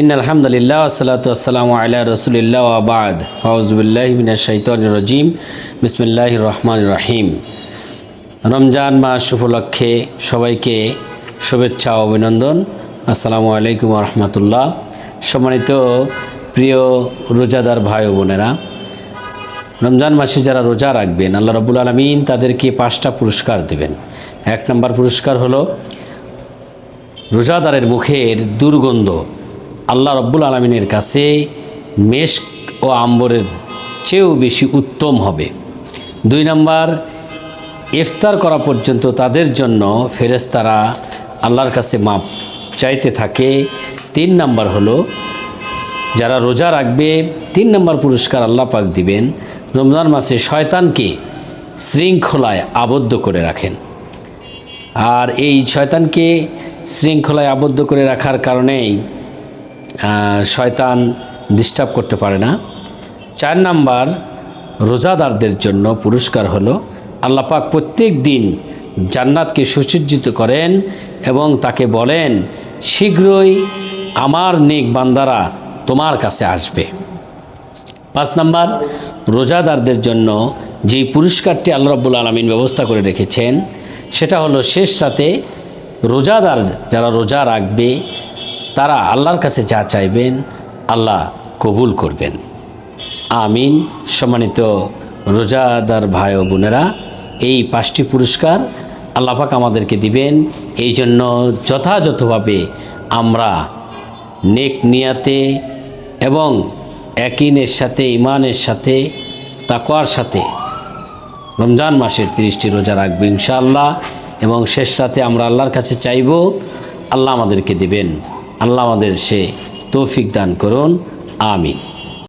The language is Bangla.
ইন আলহামদুলিল্লাহ, আসসালাতু আসসালামু আলা রসুলিল্লাহ আবাদ ফাউজুবিল্লাহ মিনা শৈতন রজিম। বিসমিল্লাহ রহমান রহিম। রমজান মাস উপলক্ষে সবাইকে শুভেচ্ছা অভিনন্দন। আসসালামু আলাইকুম রহমতুল্লাহ। সম্মানিত প্রিয় রোজাদার ভাই ও বোনেরা, রমজান মাসে যারা রোজা রাখবেন, আল্লাহ রবুল আলমিন তাদেরকে পাঁচটা পুরস্কার দেবেন। এক নম্বর পুরস্কার হলো, রোজাদারের মুখের দুর্গন্ধ আল্লাহ রব্বুল আলমিনের কাছে মেশক ও আম্বরের চেয়েও বেশি উত্তম হবে। দুই নম্বর, ইফতার করা পর্যন্ত তাদের জন্য ফেরেশতারা আল্লাহর কাছে মাপ চাইতে থাকে। তিন নম্বর হলো, যারা রোজা রাখবে, তিন নম্বর পুরস্কার আল্লাহ পাক দিবেন। রমজান মাসে শয়তানকে শৃঙ্খলায় আবদ্ধ করে রাখেন। আর এই শয়তানকে শৃঙ্খলায় আবদ্ধ করে রাখার কারণেই শয়তান ডিস্টার্ব করতে পারে না। চার নাম্বার, রোজাদারদের জন্য পুরস্কার হলো আল্লাপাক প্রত্যেক দিন জান্নাতকে সুসজ্জিত করেন এবং তাকে বলেন, শীঘ্রই আমার নেক বান্দারা তোমার কাছে আসবে। পাঁচ নাম্বার, রোজাদারদের জন্য যেই পুরস্কারটি আল্লাহ রব্বুল আলমিন ব্যবস্থা করে রেখেছেন, সেটা হলো শেষ রাতে রোজাদার যারা রোজা রাখবে তারা আল্লাহর কাছে যা চাইবেন, আল্লাহ কবুল করবেন। আমিন। সম্মানিত রোজাদার ভাই ও বোনেরা, এই পাঁচটি পুরস্কার আল্লাপাক আমাদেরকে দিবেন। এই জন্য যথাযথভাবে আমরা নেক নিয়াতে এবং একিনের সাথে ইমানের সাথে, তাকওয়ার সাথে রমজান মাসের তিরিশটি রোজা রাখব ইনশাআল্লাহ এবং শেষ রাতে আমরা আল্লাহর কাছে চাইব, আল্লাহ আমাদেরকে দিবেন। আল্লাহ আমাদের সে তৌফিক দান করুন আমিন।